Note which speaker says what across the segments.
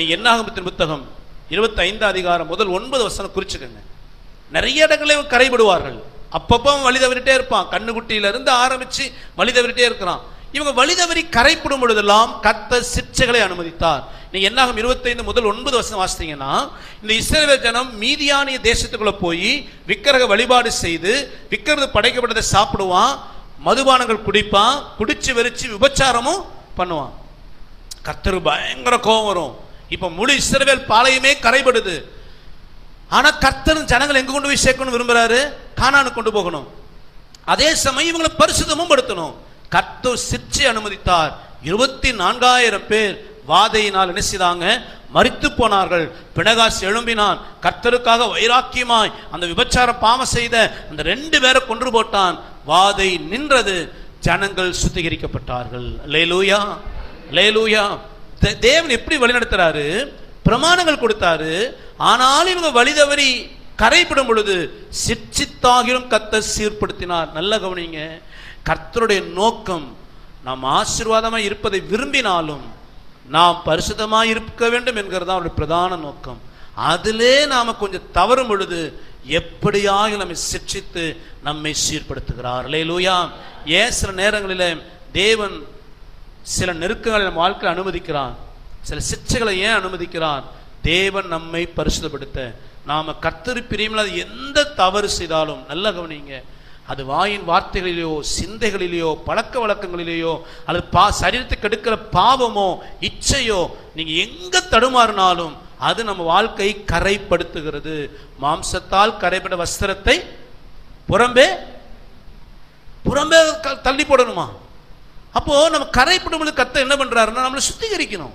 Speaker 1: நீங்க என்னாகமத்தின் புத்தகம்? இருபத்தி ஐந்து அதிகாரம் முதல் ஒன்பது வசனம் குறிச்சுக்கங்க. நிறைய இடங்களில் கரைபடுவார்கள். அப்பப்போ அவன் வழி தவறிட்டே இருப்பான். கண்ணுக்குட்டியிலிருந்து ஆரம்பித்து ஆரம்பிச்சு வழி தவறிட்டே இருக்கிறான். இவங்க வழி தவறி கரைப்படும் பொழுதெல்லாம் கத்த சிற்சைகளை அனுமதித்தார். நீங்க என்னாகும் இருபத்தைந்து முதல் ஒன்பது வருஷம் வாசித்தீங்கன்னா இந்த இஸ்ரேல் ஜனம் மீதியானிய தேசத்துக்குள்ள போய் விக்கிரக வழிபாடு செய்து விக்கிரது படைக்கப்பட்டதை சாப்பிடுவான் மதுபானங்கள் குடிப்பான் குடிச்சு வெறிச்சு விபச்சாரமும் பண்ணுவான். கத்தர் பயங்கர கோபம் வரும். இப்ப முழு இஸ்ரவேல் பாளையமே கரைபடுது. ஆனா கர்த்தர் ஜனங்கள் எங்க கொண்டு போய் சேர்க்கணும் விரும்புறாரு? காணானு கொண்டு போகணும். அதே சமயம் இவங்களை பரிசுத்தமும் படுத்தணும். கர்த்தர் சிற்றை அனுமதித்தார். இருபத்தி நான்காயிரம் பேர் வாதையினால் என்ன செய்தாங்க? போனார்கள். பிணகாஸ் எழும்பினான். கர்த்தருக்காக வைராக்கியமாய் அந்த விபச்சார பாவ செய்த அந்த ரெண்டு பேரை கொன்று போட்டான். வாதை நின்றது. ஜனங்கள் சுத்திகரிக்கப்பட்டார்கள். லேலூயா லேலூயா தேவன் எப்படி வழிநடத்துறாரு? பிரமாணங்கள் கொடுத்தாரு. ஆனாலும் இவங்க வழி தவறி கரைப்படும் பொழுது சிற்சித்தாகிலும் கத்த சீர்படுத்தினார். நல்ல கவனிங்க. கர்த்தருடைய நோக்கம் நாம் ஆசீர்வாதமாக இருப்பதை விரும்பினாலும் நாம் பரிசுத்தமாக இருக்க வேண்டும் என்கிறது அவருடைய பிரதான நோக்கம். அதிலே நாம கொஞ்சம் தவறும் பொழுது எப்படியாக நம்மை சிக்ஷித்து நம்மை சீர்படுத்துகிறார். லூயா ஏன் சில நேரங்களில் தேவன் சில நெருக்கங்களை நம்ம வாழ்க்கையில் அனுமதிக்கிறான். சில சிக்ஷைகளை ஏன் அனுமதிக்கிறான்? தேவன் நம்மை பரிசுத்தப்படுத்த. நாம கர்த்தரு பிரியமில்லாத எந்த தவறு செய்தாலும் நல்ல கவனிங்க. அது வாயின் வார்த்தைகளிலேயோ சிந்தைகளிலேயோ பழக்க வழக்கங்களிலேயோ அல்லது பா சரீரத்தை கெடுக்கிற பாவமோ இச்சையோ நீங்க எங்க தடுமாறினாலும் அது நம்ம வாழ்க்கையை கரைப்படுத்துகிறது. மாம்சத்தால் கரைப்பட வஸ்திரத்தை புறம்பே புறம்பே க- தள்ளி போடணுமா? அப்போ நம்ம கரைப்படும் பொழுது கத்த என்ன பண்றாருன்னா நம்மளை சுத்திகரிக்கணும்.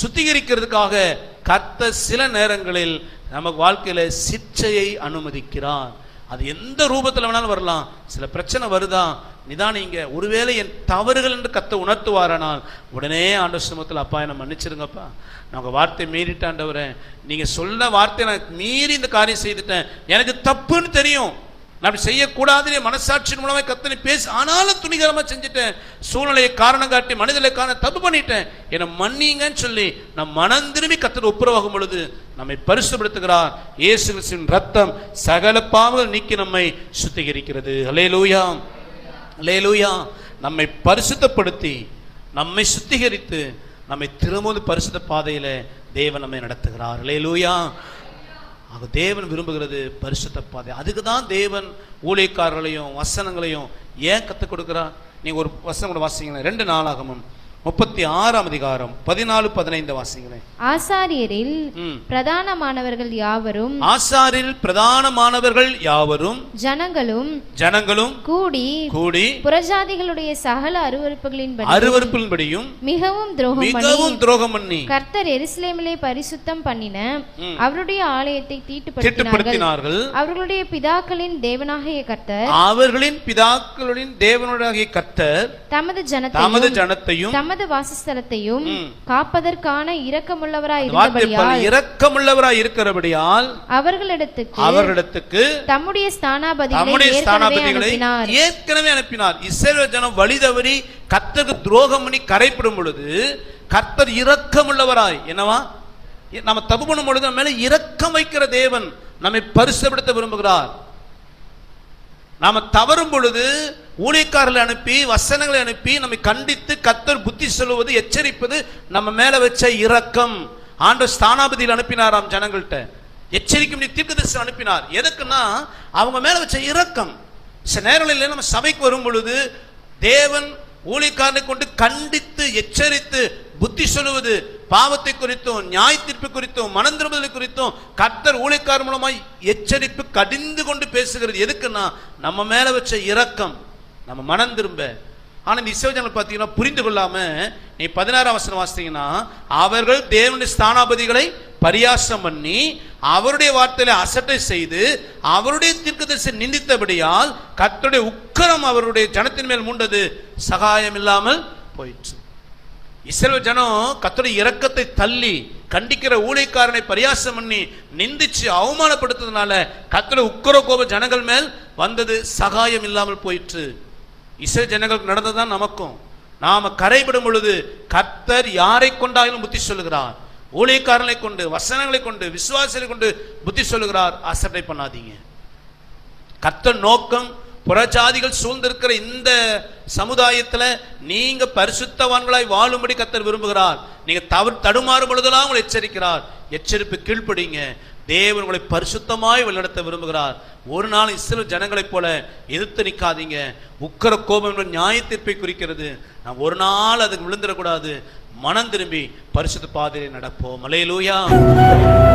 Speaker 1: சுத்திகரிக்கிறதுக்காக கத்த சில நேரங்களில் நமக்கு வாழ்க்கையில சிச்சையை அனுமதிக்கிறார். அது எந்த ரூபத்தில் வேணாலும் வரலாம். சில பிரச்சனை வருதா? நிதானிங்க ஒருவேளை என் தவறுகள் என்று கத்த உணர்த்துவாரானால் உடனே ஆண்ட சுமத்தில் அப்பா என்னை மன்னிச்சிருங்கப்பா. நான் உங்க வார்த்தை மீறிட்டாண்டவரேன் நீங்க சொன்ன வார்த்தை நான் மீறி இந்த காரியம் செய்துட்டேன். எனக்கு தப்புன்னு தெரியும். அப்படி செய்யக்கூடாதுன்னு மனசாட்சியின் மூலமாக கத்தனை பேசி ஆனாலும் துணிகரமாக செஞ்சுட்டேன். சூழ்நிலையை காரணம் காட்டி மனிதனை தப்பு பண்ணிட்டேன். என்னை மன்னிங்கன்னு சொல்லி நான் மனம் திரும்பி கத்தனை ஒப்புரவாகும் பொழுது நம்மை பரிசுப்படுத்துகிறார் இயேசு கிறிஸ்துவின் ரத்தம் சகல பாவங்கள் நீக்கி நம்மை சுத்திகரிக்கிறது. அலே லூயா அலே லூயா நம்மை பரிசுத்தப்படுத்தி நம்மை சுத்திகரித்து நம்மை திரும்பவும் பரிசுத்த பாதையில் தேவன் நம்மை நடத்துகிறார். ஹalleluya. ஆக தேவன் விரும்புகிறது பரிசுத்த பாதை. அதுக்கு தான் தேவன் ஊழியக்காரர்களையும் வசனங்களையும் ஏன் கற்றுக் கொடுக்குறா நீங்கள் ஒரு வசனம் கூட வாசிங்களேன். ரெண்டு நாளாகமும் முப்பத்தி ஆறாம் அதிகாரம் பதினாலு பதினைந்து வாசிங்களேன்
Speaker 2: ஆசாரியரில். பிரதானமானவர்கள் யாவரும்
Speaker 1: ஆசாரில் பிரதானமானவர்கள் யாவரும்
Speaker 2: ஜனங்களும்
Speaker 1: ஜனங்களும்
Speaker 2: கூடி
Speaker 1: கூடி
Speaker 2: புறஜாதிகளுடைய சகல அருவருப்புகளின்படி
Speaker 1: அருவருப்பின்படியும்
Speaker 2: மிகவும் துரோகம்
Speaker 1: மிகவும் துரோகம் பண்ணி
Speaker 2: கர்த்தர் எருசலேமிலே பரிசுத்தம் பண்ணின. அவருடைய ஆலயத்தை தீட்டுப்படுத்தினார்கள் அவர்களுடைய பிதாக்களின் தேவனாகிய கர்த்தர்
Speaker 1: அவர்களின் பிதாக்களின் தேவனுடைய கர்த்தர்
Speaker 2: தமது
Speaker 1: தமது
Speaker 2: ஜனத்தையும்
Speaker 1: ஜனத்தையும்
Speaker 2: தமது வாசஸ்தலத்தையும். காப்பதற்கான இரக்கமுள்ளவராய் இருந்தபடியால்
Speaker 1: இரக்கமுள்ளவராய் இருக்கிறபடியால்
Speaker 2: அவர்களிடத்துக்கு
Speaker 1: அவர்களிடத்துக்கு
Speaker 2: தம்முடைய ஸ்தானாபதிகளை ஏற்கனவே
Speaker 1: ஸ்தானாபதிகளை
Speaker 2: அனுப்பினார்.
Speaker 1: ஏற்கனவே அனுப்பினார். இஸ்ரேல் ஜனம் வழி தவறி கர்த்தருக்கு துரோகம் பண்ணி கரைப்படும் பொழுது கர்த்தர் இரக்கமுள்ளவராய். என்னவா? நம்ம தப்பு பண்ணும் பொழுது நம்ம மேல இரக்கம் வைக்கிற தேவன் நம்மை பரிசுப்படுத்த விரும்புகிறார். நாம தவறும் பொழுது ஊழியக்காரர்களை அனுப்பி வசனங்களை அனுப்பி நம்மை கண்டித்து கத்தர் புத்தி சொல்லுவது எச்சரிப்பது நம்ம மேல வச்ச இரக்கம். ஆண்டு ஸ்தானாபதியில் அனுப்பினாராம் ஜனங்கள்கிட்ட. எச்சரிக்கும் தீர்க்கதரிசி அனுப்பினார். எதுக்குன்னா அவங்க மேல வச்ச இரக்கம். சில நேரங்களில் நம்ம சபைக்கு வரும் பொழுது தேவன் ஊழியக்காரனை கொண்டு கண்டித்து எச்சரித்து புத்தி சொல்லுவது பாவத்தை குறித்தும் நியாய தீர்ப்பு குறித்தும் மனம் குறித்தும் கர்த்தர் ஊழியக்காரர் மூலமாய் எச்சரிப்பு கடிந்து கொண்டு பேசுகிறது. எதுக்குன்னா நம்ம மேல வச்ச இரக்கம். நம்ம மனம் திரும்ப. ஆனால் இந்த இசைவஜனங்கள் பார்த்தீங்கன்னா புரிந்து கொள்ளாமல் நீ பதினாறாம் வசனம் வாசித்தீங்கன்னா அவர்கள் தேவனுடைய ஸ்தானாபதிகளை பரியாசம் பண்ணி அவருடைய வார்த்தையில அசட்டை செய்து அவருடைய தீர்க்கதரிசி நிந்தித்தபடியால் கத்தருடைய உக்கரம் அவருடைய ஜனத்தின் மேல் மூண்டது. சகாயம் இல்லாமல் போயிற்று. இசைவ ஜனம் கத்தருடைய இரக்கத்தை தள்ளி கண்டிக்கிற ஊழியக்காரனை பரியாசம் பண்ணி நிந்திச்சு அவமானப்படுத்துறதுனால கத்தோட உக்கர கோப ஜனங்கள் மேல் வந்தது. சகாயம் இல்லாமல் போயிற்று. இஸ்ரேல் ஜனங்களுக்கு நடந்ததுதான் நமக்கும். நாம் கரைபடும் பொழுது கத்தர் யாரை கொண்டாலும் புத்தி சொல்லுகிறார். ஊழியக்காரனை கொண்டு வசனங்களை கொண்டு விசுவாசங்களை கொண்டு புத்தி சொல்லுகிறார். அசட்டை பண்ணாதீங்க. கத்தர் நோக்கம் புறஜாதிகள் சூழ்ந்திருக்கிற இந்த சமுதாயத்தில் நீங்க பரிசுத்தவான்களாய் வாழும்படி கத்தர் விரும்புகிறார். நீங்க தவறு தடுமாறும் பொழுதெல்லாம் உங்களை எச்சரிக்கிறார். எச்சரிப்பு கீழ்ப்படிங்க. தேவன் உங்களை பரிசுத்தமாய் வழிநடத்த விரும்புகிறார். ஒரு நாள் இஸ்ரேல் ஜனங்களைப் போல எதிர்த்து நிற்காதீங்க. உக்கர கோபம் என்பது நியாய தீர்ப்பை குறிக்கிறது. நான் ஒரு நாள் அதுக்கு விழுந்துடக்கூடாது. மனம் திரும்பி பரிசுத்த பாதையை நடப்போம். மலையலூயா